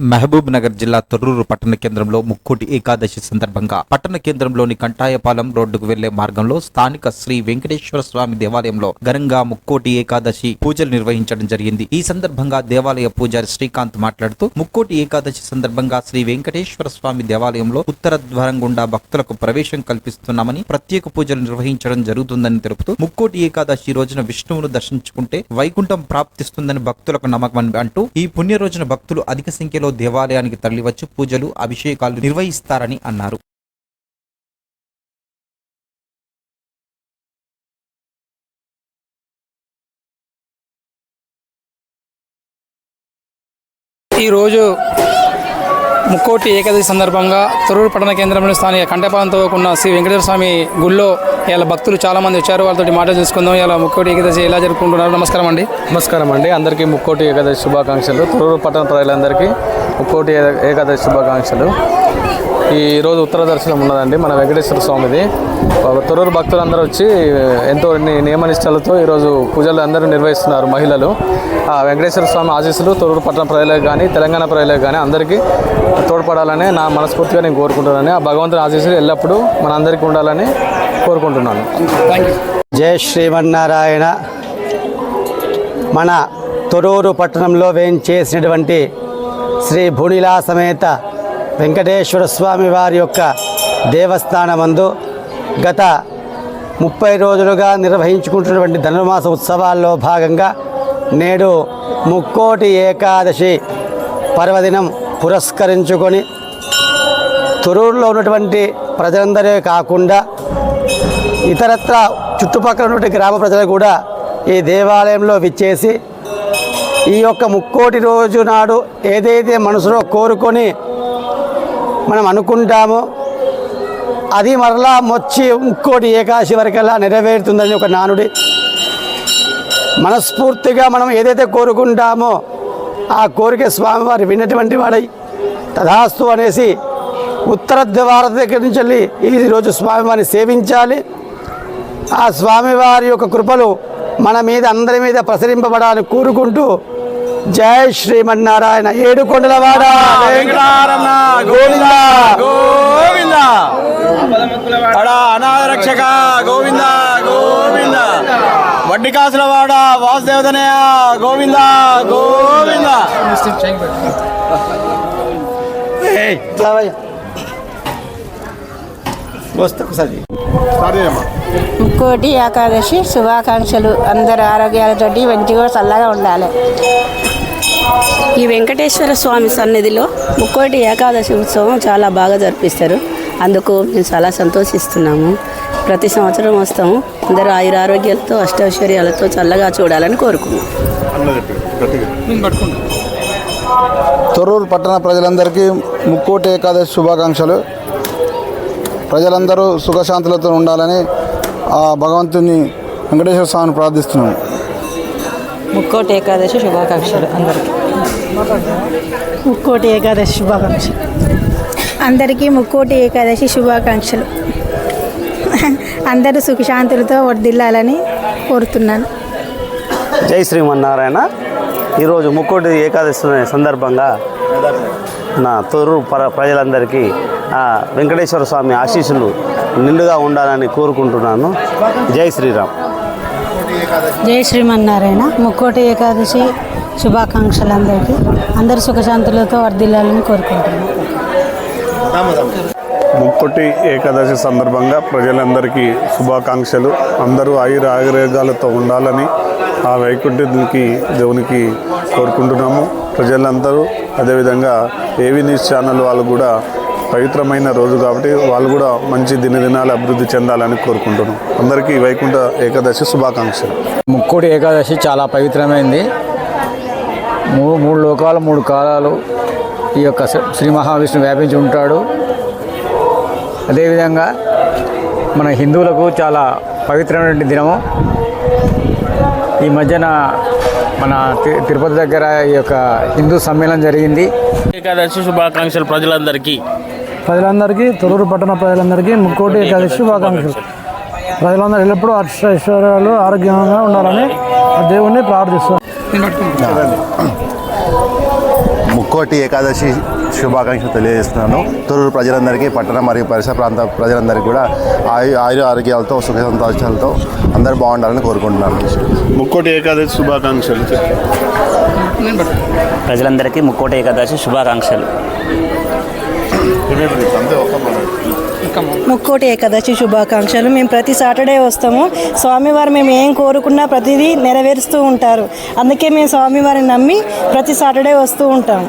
మహబూబ్ నగర్ జిల్లా తొర్రూరు పట్టణ కేంద్రంలో ముక్కోటి ఏకాదశి సందర్భంగా పట్టణ కేంద్రంలోని కంటాయపాలెం రోడ్డుకు వెళ్ళే మార్గంలో స్థానిక శ్రీ వెంకటేశ్వర స్వామి దేవాలయంలో ఘనంగా ముక్కోటి ఏకాదశి పూజలు నిర్వహించడం జరిగింది. ఈ సందర్భంగా దేవాలయ పూజారి శ్రీకాంత్ మాట్లాడుతూ ముక్కోటి ఏకాదశి సందర్భంగా శ్రీ వెంకటేశ్వర స్వామి దేవాలయంలో ఉత్తర ద్వారం గుండా భక్తులకు ప్రవేశం కల్పిస్తున్నామని ప్రత్యేక పూజలు నిర్వహించడం జరుగుతుందని తెలుపుతూ ముక్కోటి ఏకాదశి రోజున విష్ణువును దర్శించుకుంటే వైకుంఠం ప్రాప్తిస్తుందని భక్తులకు నమ్మకం అంటూ ఈ పుణ్య రోజున భక్తులు అధిక సంఖ్యలో దేవాలయానికి తరలివచ్చి పూజలు అభిషేకాలు నిర్వహిస్తారని అన్నారు. ఈరోజు ముక్కోటి ఏకాదశి సందర్భంగా తొరూరు పట్టణ కేంద్రంలో స్థానిక కంటపాలెంతో ఉన్న శ్రీ వెంకటేశ్వర స్వామి గుళ్ళో ఇలా భక్తులు చాలా మంది వచ్చారు. వాళ్ళతో మాట తెలుసుకుందాం. ఇలా ముక్కోటి ఏకాదశి ఎలా జరుపుకుంటున్నారు? నమస్కారం అండి. నమస్కారం అండి. అందరికీ ముక్కోటి ఏకాదశి శుభాకాంక్షలు. తొరూరు పట్టణ ప్రజలందరికీ ముక్కోటి ఏకాదశి శుభాకాంక్షలు. ఈ రోజు ఉత్తర దర్శనం ఉన్నదండి మన వెంకటేశ్వర స్వామిది. తొరూరు భక్తులందరూ వచ్చి ఎంతో నియమనిష్టలతో ఈరోజు పూజలు అందరూ నిర్వహిస్తున్నారు మహిళలు. ఆ వెంకటేశ్వర స్వామి ఆశీస్సులు తొరూరు పట్టణ ప్రజలకు కానీ తెలంగాణ ప్రజలకు కానీ అందరికీ తోడ్పడాలని నా మనస్ఫూర్తిగా నేను కోరుకుంటున్నాను. ఆ భగవంతుని ఆశీస్సులు ఎల్లప్పుడూ మన అందరికీ ఉండాలని కోరుకుంటున్నాను. థ్యాంక్ యూ జై శ్రీమన్నారాయణ. మన తొరూరు పట్టణంలో వేయించేసినటువంటి శ్రీ భూనిలా సమేత వెంకటేశ్వర స్వామి వారి యొక్క దేవస్థానమందు గత ముప్పై రోజులుగా నిర్వహించుకుంటున్నటువంటి ధనుర్మాస ఉత్సవాల్లో భాగంగా నేడు ముక్కోటి ఏకాదశి పర్వదినం పురస్కరించుకొని తొరూరులో ఉన్నటువంటి ప్రజలందరే కాకుండా ఇతరత్ర చుట్టుపక్కల ఉన్నటువంటి గ్రామ ప్రజలు కూడా ఈ దేవాలయంలో విచ్చేసి ఈ యొక్క ముక్కోటి రోజు నాడు ఏదైతే మనసులో కోరుకొని మనం అనుకుంటాము. అది మరలా మొచ్చి ఇంకోటి ఏకాశి వరకల్లా నెరవేరుతుందని ఒక నానుడి మనస్ఫూర్తిగా మనం ఏదైతే కోరుకుంటామో ఆ కోరిక స్వామివారు విన్నటువంటి వాడై తథాస్తు అనేసి ఉత్తర ద్వారం దగ్గర నుంచి వెళ్ళి ఈరోజు రోజు స్వామివారిని సేవించాలి. ఆ స్వామివారి యొక్క కృపలు మన మీద అందరి మీద ప్రసరింపబడాలని కోరుకుంటూ జై శ్రీమన్నారాయణ. ఏడు కొండలవాడ వెంకటారమణ గోవింద గోవింద. అడా అనాథ రక్షక గోవింద గోవింద. వడ్డీ కాసుల వాడ వాసుదేవతనయ గోవింద గోవింద. ముక్కోటి ఏకాదశి శుభాకాంక్షలు. అందరు ఆరోగ్యాలతోటి మంచిగా చల్లగా ఉండాలి. ఈ వెంకటేశ్వర స్వామి సన్నిధిలో ముక్కోటి ఏకాదశి ఉత్సవం చాలా బాగా జరిపిస్తారు. అందుకు మేము చాలా సంతోషిస్తున్నాము. ప్రతి సంవత్సరం వస్తాము. అందరూ ఆయుర ఆరోగ్యాలతో అష్టైశ్వర్యాలతో చల్లగా చూడాలని కోరుకున్నాం తొర్రూరు పట్టణ ప్రజలందరికీ ముక్కోటి ఏకాదశి శుభాకాంక్షలు. ప్రజలందరూ సుఖశాంతులతో ఉండాలని ఆ భగవంతుని వెంకటేశ్వర స్వామిని ప్రార్థిస్తున్నాను ముక్కోటి ఏకాదశి శుభాకాంక్షలు అందరికీ. ముక్కోటి ఏకాదశి శుభాకాంక్షలు. అందరికీ ముక్కోటి ఏకాదశి శుభాకాంక్షలు. అందరూ సుఖశాంతులతో వర్దిల్లాలని కోరుతున్నాను. జై శ్రీమన్నారాయణ. ఈరోజు ముక్కోటి ఏకాదశి సందర్భంగా నా తొర్రూరు పర ప్రజలందరికీ ఆ వెంకటేశ్వర స్వామి ఆశీస్సులు నిండుగా ఉండాలని కోరుకుంటున్నాను. జై శ్రీరామ్. జై శ్రీమన్నారాయణ. ముక్కోటి ఏకాదశి శుభాకాంక్షలు అందరికీ అందరూ సుఖశాంతులతో వర్దిల్లాలని కోరుకుంటున్నాను ముక్కొట్టి ఏకాదశి సందర్భంగా ప్రజలందరికీ శుభాకాంక్షలు. అందరూ ఆయుర ఆయుర్వేగాలతో ఉండాలని ఆ వైకుంఠునికి దేవునికి కోరుకుంటున్నాము. ప్రజలందరూ అదేవిధంగా ఏవి న్యూస్ ఛానల్ వాళ్ళు కూడా పవిత్రమైన రోజు కాబట్టి వాళ్ళు కూడా మంచి దినదినాలు అభివృద్ధి చెందాలని కోరుకుంటున్నాం. అందరికీ వైకుంఠ ఏకాదశి శుభాకాంక్షలు. ముక్కోటి ఏకాదశి చాలా పవిత్రమైంది. మూడు మూడు లోకాలు మూడు కాలాలు ఈ యొక్క శ్రీ- మహావిష్ణువు వ్యాపించి ఉంటాడు. అదేవిధంగా మన హిందువులకు చాలా పవిత్రమైన దినము. ఈ మధ్యన మన తి- తిరుపతి దగ్గర ఈ యొక్క హిందూ సమ్మేళనం జరిగింది. ఏకాదశి శుభాకాంక్షలు ప్రజలందరికీ. ప్రజలందరికీ తొరూరు పట్టణ ప్రజలందరికీ ముక్కోటి ఏకాదశి శుభాకాంక్షలు. ప్రజలందరూ ఎల్లప్పుడూ అష్టైశ్వర్యాలు ఆరోగ్యంగా ఉండాలని ఆ దేవుణ్ణి ప్రార్థిస్తాం ముక్కోటి ఏకాదశి శుభాకాంక్షలు తెలియజేస్తున్నాను. తొరూరు ప్రజలందరికీ పట్టణ మరియు పరిసర ప్రాంత ప్రజలందరికీ కూడా ఆయు ఆయుర ఆరోగ్యాలతో సుఖ సంతోషాలతో అందరూ బాగుండాలని కోరుకుంటున్నాను. ముక్కోటి ఏకాదశి శుభాకాంక్షలు ప్రజలందరికీ ముక్కోటి ఏకాదశి శుభాకాంక్షలు. ముక్కోటి ఏకాదశి శుభాకాంక్షలు. మేము ప్రతి సాటర్డే వస్తాము. స్వామివారు మేము ఏం కోరుకున్నా ప్రతిదీ నెరవేరుస్తూ ఉంటారు. అందుకే మేము స్వామివారిని నమ్మి ప్రతి సాటర్డే వస్తూ ఉంటాము